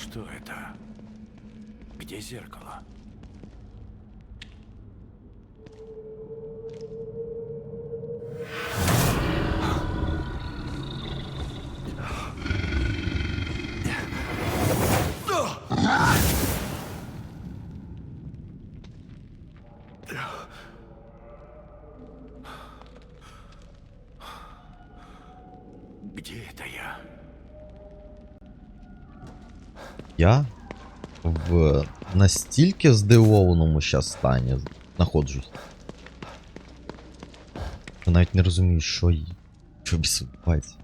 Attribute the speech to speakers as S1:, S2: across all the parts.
S1: Что это? Где зеркало?
S2: Настільки здивованому щас стані знаходжусь. Я навіть не розумію, що й- що біс відбувається.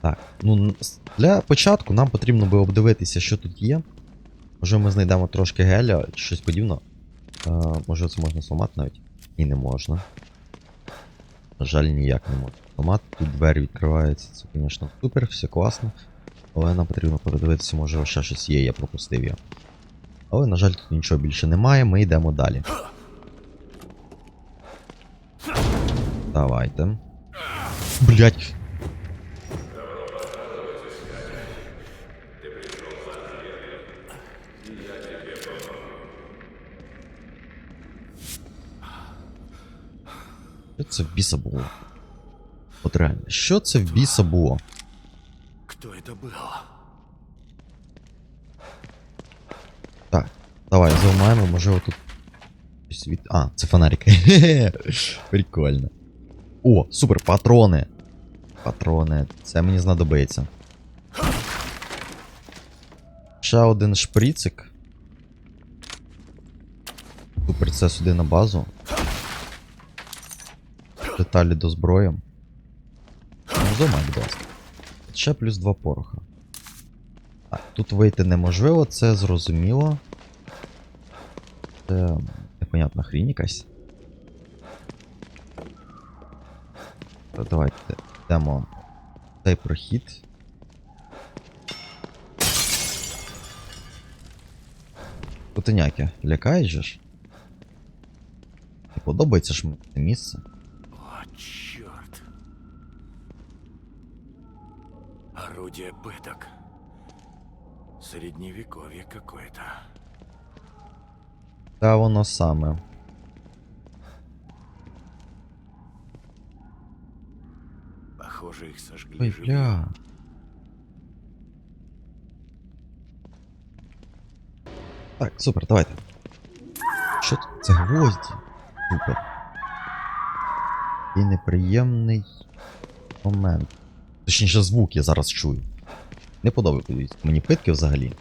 S2: Так, ну для початку нам потрібно би обдивитися, що тут є. Може ми знайдемо трошки геля щось подібне. Може це можна зламати навіть? І не можна. На жаль, ніяк не можна. Зламати, тут двері відкриваються, це, звісно, супер, все класно. Але нам потрібно подивитися, може ще щось є, я пропустив його. Але, на жаль, тут нічого більше немає, ми йдемо далі. Давайте. Блять. Що це в біса було? От реально, що це в біса було?
S1: Кто это был?
S2: Так, давай, зламаємо, може тут. щось від... А, це фонарик. Прикольно. О, супер, патрони. Патрони, це мені знадобиться. Ще один шприцик. Супер, це сюди на базу. Деталі до зброї. Ну, будь ласка. Ще плюс два пороха. Так, тут вийти неможливо, це зрозуміло. Це непонятна хрінь якась. Давайте йдемо в цей прохід. Котеняки, лякаєш же ж? Подобається ж мені це місце.
S1: Орудие пыток. Средневековье какое-то.
S2: Та воно саме.
S1: Похоже, их сожгли
S2: Ой, бля. Так, супер, давайте. Що тут? Це гвозді. Супер. І неприємний момент. Точніше, звук я зараз чую. Не подобається мені питки взагалі.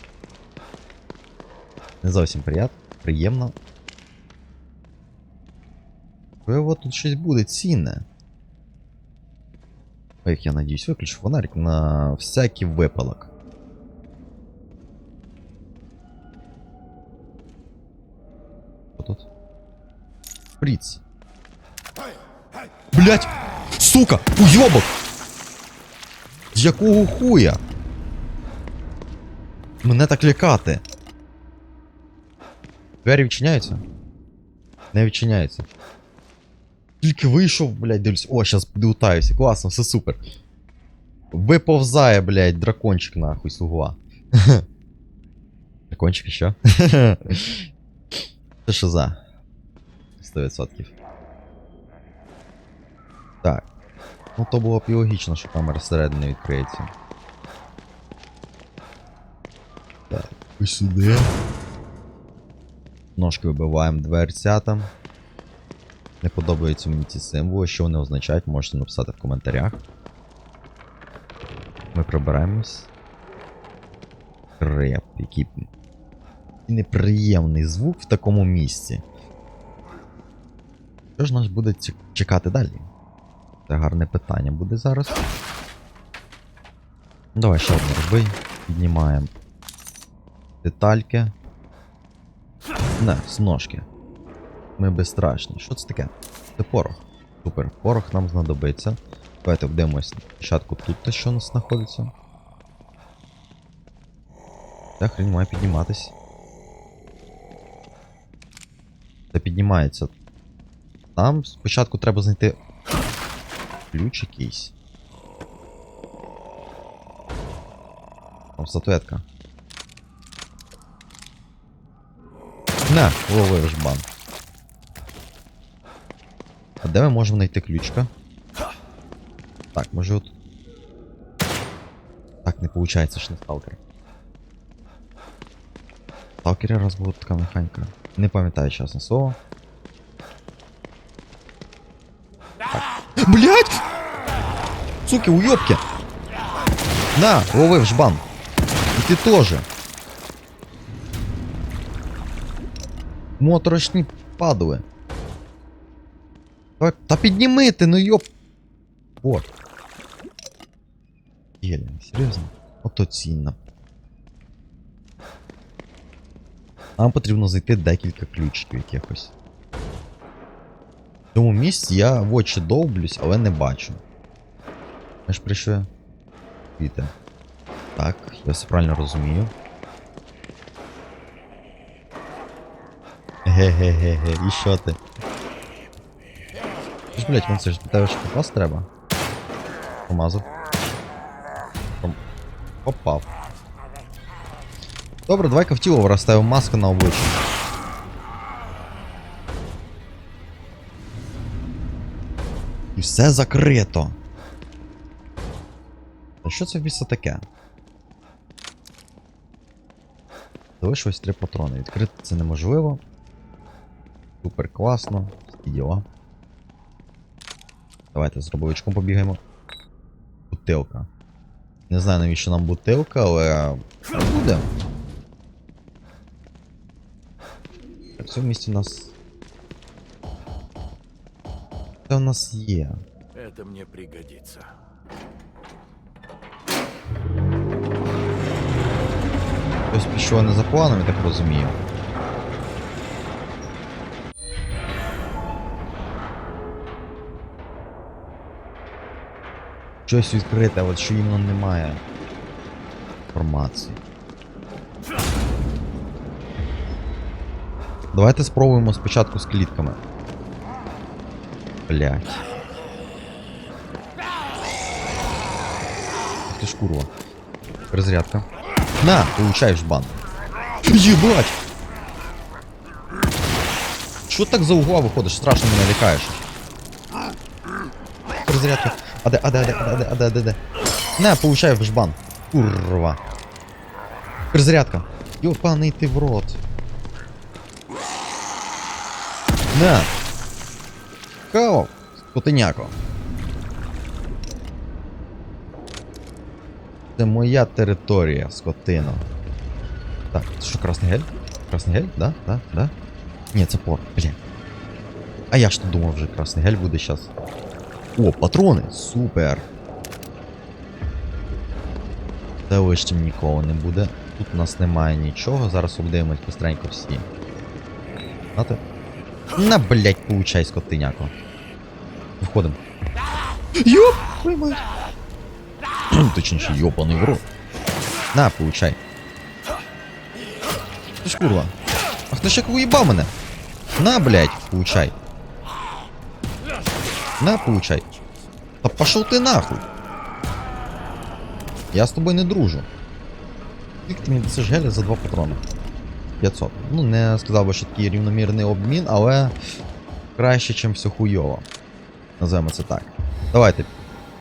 S2: Не зовсім прият... приємно. Можливо, тут щось буде цінне. Як я надіюсь, виключу фонарик на всякий випадок. Що тут? Фриц. Блять! Сука! Уйобок! З якого хуя? Мене так лякати. Двері відчиняються? Не відчиняються. Тільки вийшов, блядь, дивлюсь. О, щас підлутаюся. Класно, все супер. Виповзає, блядь, дракончик нахуй з. Дракончик що? Це що за? 100%. Так. Ну то було б і логічно, що камера зсередини відкриється. Так, ось сюди. Ножки вибиваємо дверцятам. Не подобаються мені ці символи, що вони означають, можете написати в коментарях. Ми прибираємось. Креп, який неприємний звук в такому місці. Що ж нас буде чекати далі? Це гарне питання буде зараз. Давай ще одну роби. Піднімаємо детальки. Не, з ножки. Ми безстрашні. Що це таке? Це порох. Супер, порох нам знадобиться. Давайте вдивимось спочатку тут те, що у нас знаходиться. Та хрень має підніматись. Це піднімається. Там спочатку треба знайти ключ якийсь. Там статуетка. На, лови жбан. А де ми можемо знайти ключка? Так, може от. Так, не виходить, ж не сталкер. В Сталкері раз була така механіка. Не пам'ятаю чесне слово. Так. Блять! Суки, уйобки! На, лови в жбан. І ти теж. Моторошні падали. Так, та підніми ти, ну йоп. Вот. Єлі, серйозно? Ото цінно. Нам потрібно знайти декілька ключиків якихось. В цьому місці я в очі довблюсь, але не бачу. Я ж прийшов. Віте. Так, я все правильно розумію. Ге-ге-ге-ге, і що ти? Ти ж, блять, вон це ж до тебе ж попас треба. Помазав. Пом... Попав. Добре, давай-ка в тіло розставимо маску на обличчя. І все закрито. Що це в біса таке? Залишилось три патрони. Відкрити це неможливо. Супер класно. Всі діла. Давайте з робовичком побігаємо. Бутилка. Не знаю навіщо нам бутилка, але. Буде. Так, все в місці у нас. Це у нас є.
S1: Это мне пригодится.
S2: Хтось пішов не за планом, я так розумію. Щось відкрите, от що іменно немає інформації. Давайте спробуємо спочатку з клітками. Блять. Ти ж курва. Перезарядка. На, получай жбан. Єбать! Що так за угла виходиш? Страшно мене лякаєш. Перезарядка. А де, а де, а де, а де? На, получай в жбан. Курва. Перезарядка. Йопаний ти в рот. На. Кава. Скотиняко. Це моя територія, скотино. Так, це що, красний гель? Красний гель? Да? Да? Да? Ні, це пор. Блін. А я ж то думав, вже красний гель буде зараз. О, патрони! Супер! Це лишнім нікого не буде. Тут у нас немає нічого. Зараз обдивимось быстренько всі. Нате. На, блять, получай, скотиняко. Входимо. Йоп! Мать. Точніше, йопаний в рот. На, получай. Ти ж курва. Ах ти ж як уїбав мене. На, блядь, получай. На, получай. Та пошел ти нахуй. Я з тобою не дружу. Скільки ти мені дасиш геля за два патрони? 500. Ну, не сказав би, що такий рівномірний обмін, але краще, ніж все хуйово. Називаємо це так. Давайте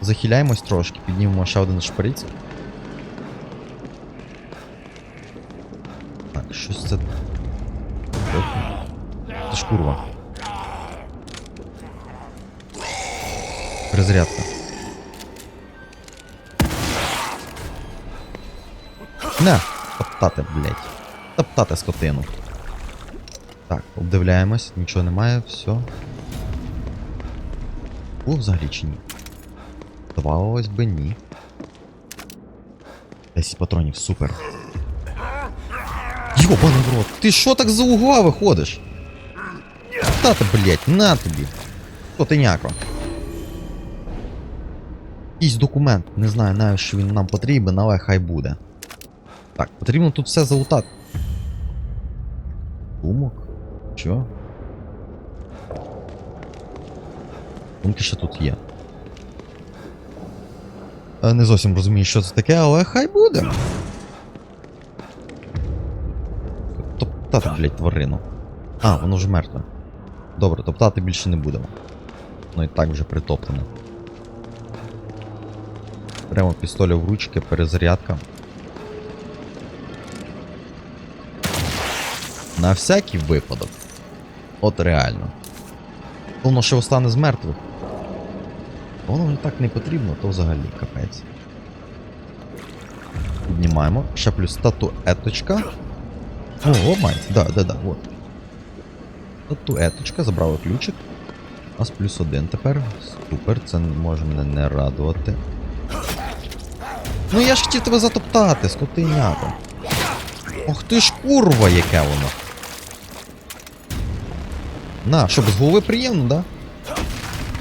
S2: захиляємось трошки, піднімемо ще один шприц. Так, щось це. Це ж курва. Перезарядка. На! Топтати, блять. Топтати скотину. Так, обдивляємось, нічого немає, все. Було взагалі чи ні? Здавалось би, ні. 10 патронів, супер. Йобаний в рот, ти що так за угла виходиш? Та ти, блять, на тобі. Котеняко. Якийсь документ, не знаю навіть, що він нам потрібен, але хай буде. Так, потрібно тут все залутати. Думок? Що? Думки ще тут є. Е, не зовсім розумію, що це таке, але хай буде. Топтати, блять, тварину. А, воно вже мертве. Добре, топтати більше не будемо. Ну і так вже притоптане. Прямо пістоля в ручки, перезарядка. На всякий випадок. От реально. Воно ще встане з мертвих. Воно мені так не потрібно, то взагалі капець. Піднімаємо. Ще плюс статуеточка. О, о май, да, да, да, вот. Статуеточка, забрали ключик. У нас плюс один тепер. Супер, це може мене не радувати. Ну я ж хотів тебе затоптати, скотиняка. Ох ти ж курва, яке воно. На, що, без голови приємно, да?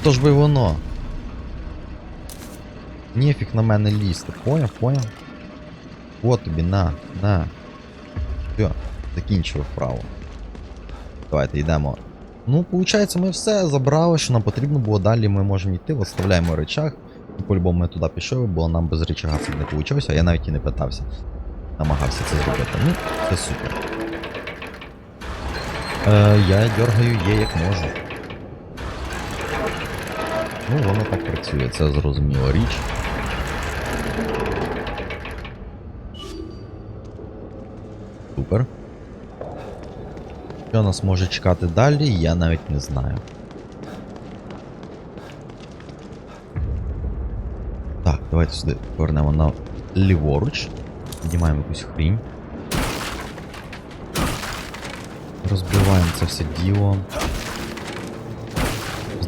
S2: То ж би воно. Нефіг на мене лізти. Поняв, поняв? От тобі, на, на. Все, закінчив вправо. Давайте йдемо. Ну, виходить, ми все забрали, що нам потрібно було далі. Ми можемо йти, виставляємо речах. По-любому ми туди пішли, бо нам без речага це не вийшло, а я навіть і не питався. Намагався це зробити. Ну, це супер. Е, я дергаю є як можу. Ну, воно так працює, це зрозуміла річ. Супер. Що нас може чекати далі, я навіть не знаю. Так, давайте сюди повернемо на ліворуч. Піднімаємо якусь хрінь. Розбиваємо це все діло.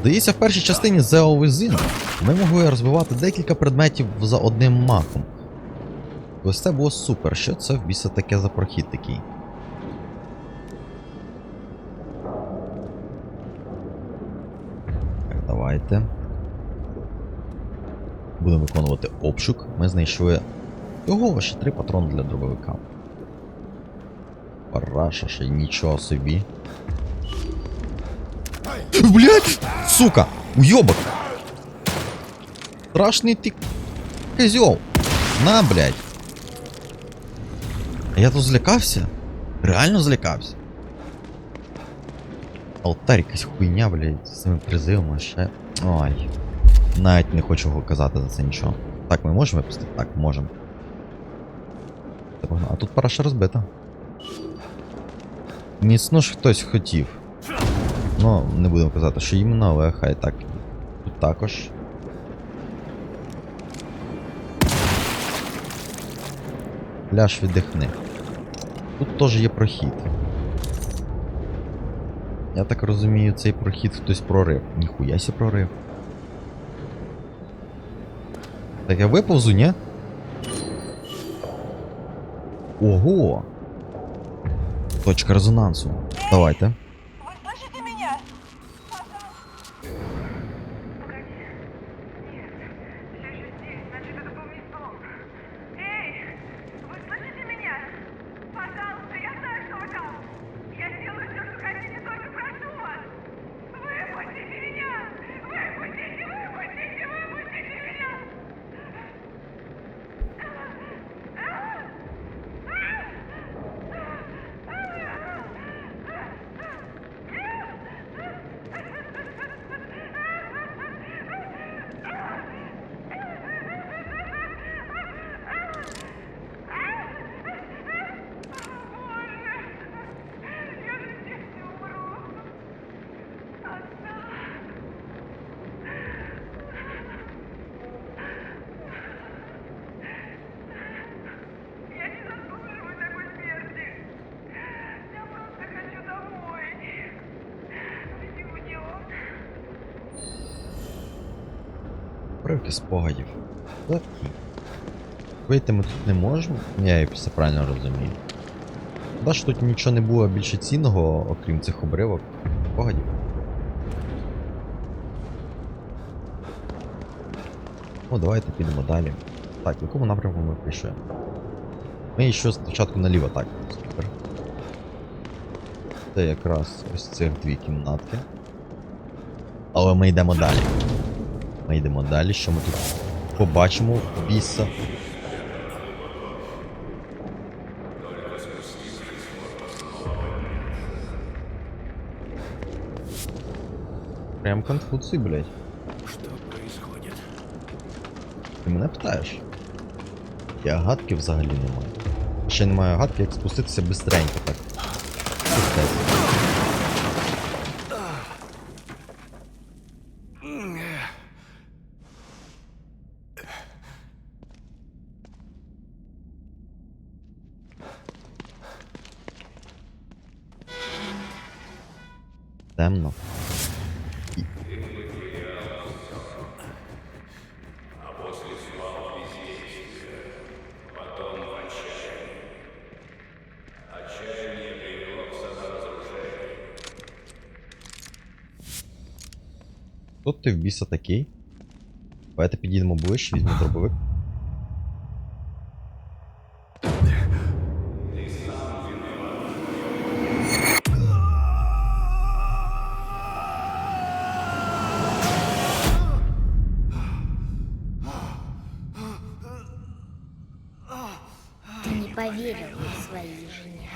S2: Здається, в першій частині Within ми могли розбивати декілька предметів за одним махом. Ось це було супер. Що це в біса таке за прохід такий? Так, давайте. Будемо виконувати обшук. Ми знайшли. Ого, ще три патрони для дробовика. Параша, ще нічого собі. Блять! Сука! Уйобок! Страшний ти козьол! На, блядь! А Я тут злякався? Реально злякався? Алтарь якась хуйня, блядь, з цими призивами ще. Ой. Навіть не хочу казати за це нічого. Так, ми можемо випустити? Так, можемо. Та погнали. А тут параша розбита. Міцно ж хтось хотів. Ну, не будемо казати, що іменно, але хай так. Тут також. Пляж віддихни. Тут теж є прохід. Я так розумію, цей прохід хтось прорив. Ніхуя сі прорив. Так я виповзу, ні? Ого! Точка резонансу. Давайте. Привки спогадів. Такі. Вийти ми тут не можемо. Я і все правильно розумію. Да що тут нічого не було більше цінного, окрім цих обривок. Спогадів. Ну, давайте підемо далі. Так, в якому напрямку ми прийшли? Ми ще спочатку наліво, так. Супер. Це якраз ось цих дві кімнатки. Але ми йдемо далі. Ми йдемо далі, що ми тут побачимо біса. Прям конфуци, блядь.
S1: Что происходит?
S2: Ти мене питаєш? Я гадки взагалі не маю. Ще немає гадки, як спуститися бистренько так. Спускайся. Темно. Хто ти в біса такий? Давайте підійдемо ближче, візьму дробовик.
S3: Ты не поверил своей жене.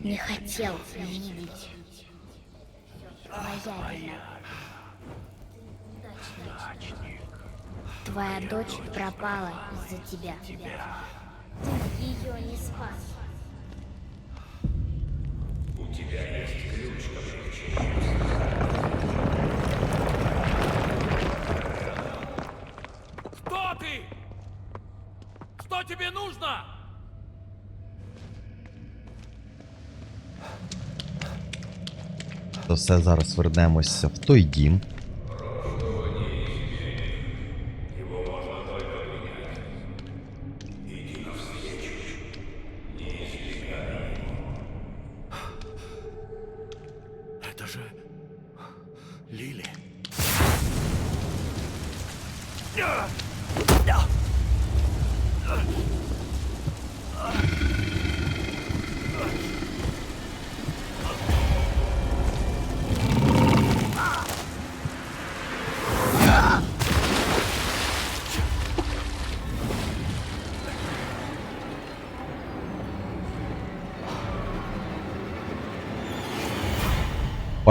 S3: Не хотел видеть. Твоя вина. Твоя дочь пропала из-за тебя. Ты ее не спас. У тебя есть ключка причища?
S1: Кто ты? Что тебе нужно?
S2: То все зараз вернемося в той дім.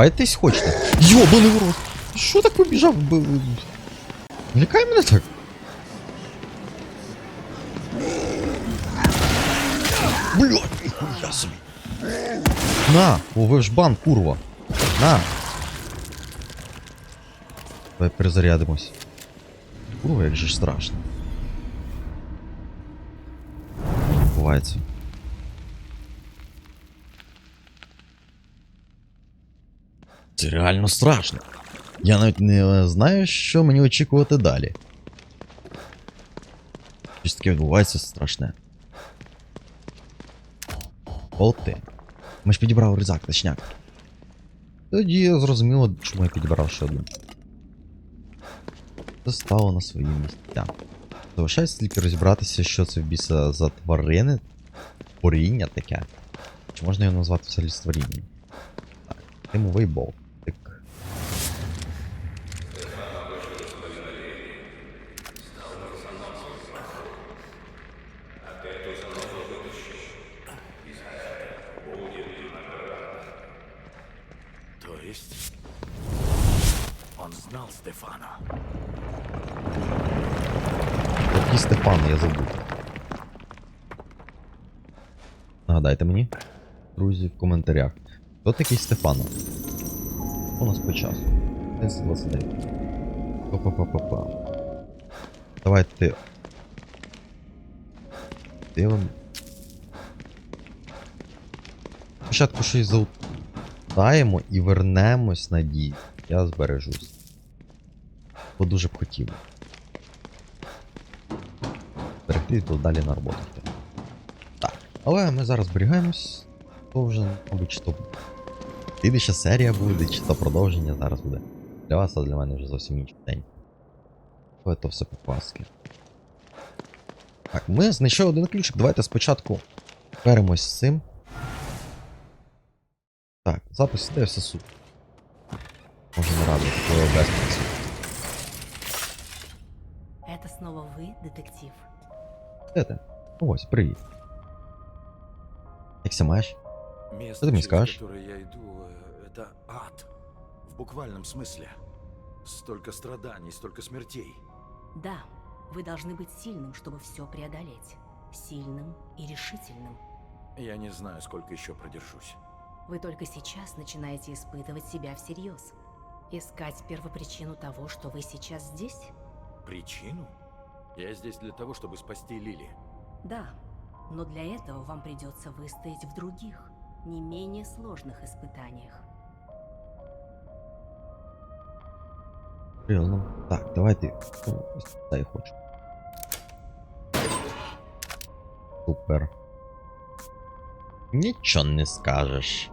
S2: Байтесь хочете? Йобаний в рот! Що так побіжав? Б- б- Не лякай мене так. Блядь, ніхуя собі. На, о, ви ж бан, курва. На. Давай перезарядимось. Курва, як же ж страшно. Бувається. Це реально страшно. Я навіть не знаю, що мені очікувати далі. Щось таке відбувається страшне. Болти. Ми ж підібрали рюкзак, точняк. Тоді зрозуміло, чому я підібрав ще один. Це стало на свої місця. Залишається тільки розібратися, що це в біса за тварини. Творіння таке. Чи можна його назвати взагалі створінням? Так, димовий болт. Так.
S1: То есть... Он знал Стефана.
S2: Який Стефан, я забув. Нагадайте мені, друзі, в коментарях. Хто такий Стефан? У нас по часу. 11.29. Па-па-па-па-па. Давайте. Дивимо. Спочатку щось заутаємо і вернемось на дій. Я збережусь. Бо дуже б хотів. Перейти то далі на роботу. Так. Але ми зараз зберігаємось. То вже, мабуть, то слідуща серія буде, чи то продовження зараз буде. Для вас, а для мене вже зовсім інший день. Але то все попаски. Так, ми знайшли один ключик. Давайте спочатку беремось з цим. Так, запис іде все супер. Може не радувати, коли без.
S4: Это снова вы, детектив?
S2: Де ти? Ось, привіт. Якся маєш?
S1: Место,
S2: Что ты мне скажешь?
S1: которое я иду, э, это ад. В буквальном смысле. Столько страданий, столько смертей.
S4: Да, вы должны быть сильным, чтобы все преодолеть. Сильным и решительным.
S1: Я не знаю, сколько еще продержусь.
S4: Вы только сейчас начинаете испытывать себя всерьез. Искать первопричину того, что вы сейчас здесь?
S1: Причину? Я здесь для того, чтобы спасти Лили.
S4: Да, но для этого вам придется выстоять в других, не менее сложных испытаниях.
S2: Серйозно. Так, давайте. Ну, я хочу. Супер. Нічого не скажеш.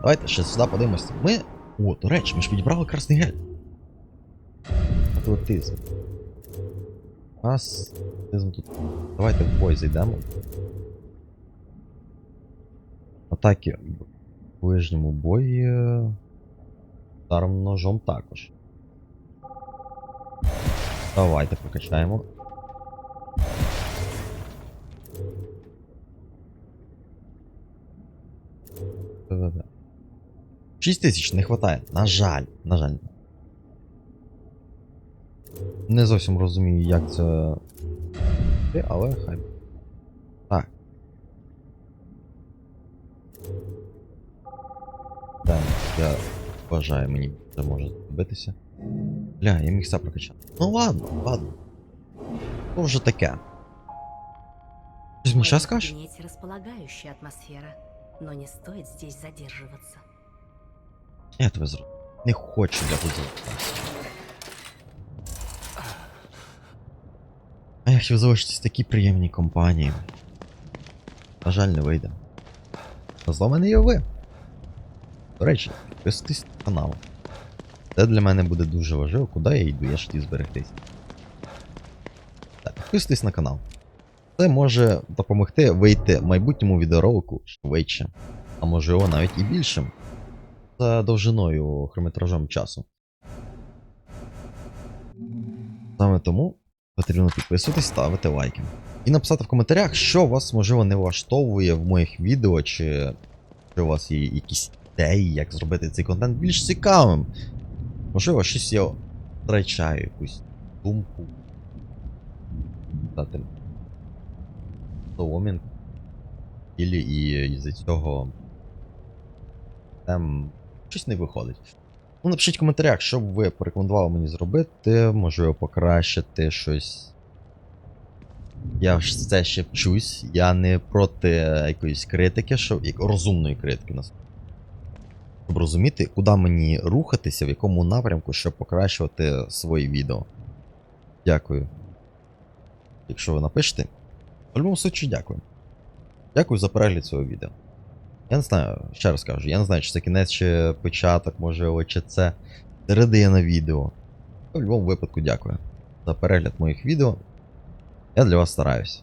S2: Давайте ще сюди подивимося. Ми. О, до речі, ми ж підібрали красний гель. Атлетизм. Нас. Тут. Давайте в бой зайдемо. Атаки в ближньому бої. Ударом ножом також. Давайте прокачаємо. Да-да-да. 6 тисяч не вистачає. На жаль, на жаль. Не зовсім розумію, як це. Але хай. Так. Так, я вважаю, мені це може зробитися. Бля, я міг все прокачати. Ну ладно, ладно. То вже таке. Щось мені щас скажеш?
S4: располагающая атмосфера, но не стоит здесь задерживаться.
S2: Я тебе зроблю. Не хочу я тут. А я хотів залишитись в такій приємній компанії. На жаль, не вийде. Зло мене є ви. До речі, підписуйтесь на канал. Це для мене буде дуже важливо, куди я йду, я ж хотів зберегтись. Так, підписуйтесь на канал. Це може допомогти вийти майбутньому відеоролику швидше, а можливо навіть і більшим за довжиною хронометражом часу. Саме тому потрібно підписуватись, ставити лайки. І написати в коментарях, що вас можливо не влаштовує в моїх відео, чи що у вас є якісь ідеї, як зробити цей контент більш цікавим. Можливо, щось я втрачаю якусь думку. Дати соломінку. І із-за цього там щось не виходить. Ну, напишіть в коментарях, що б ви порекомендували мені зробити, можливо, покращити щось. Я ж це ще вчусь, я не проти якоїсь критики, щоб як розумної критики нас. Щоб розуміти, куди мені рухатися, в якому напрямку, щоб покращувати свої відео. Дякую. Якщо ви напишете, в будь-якому случаю дякую. Дякую за перегляд цього відео. Я не знаю, ще раз кажу, я не знаю, чи це кінець, чи початок, можливо, чи це середина відео. В будь-якому випадку дякую за перегляд моїх відео. Я для вас стараюсь.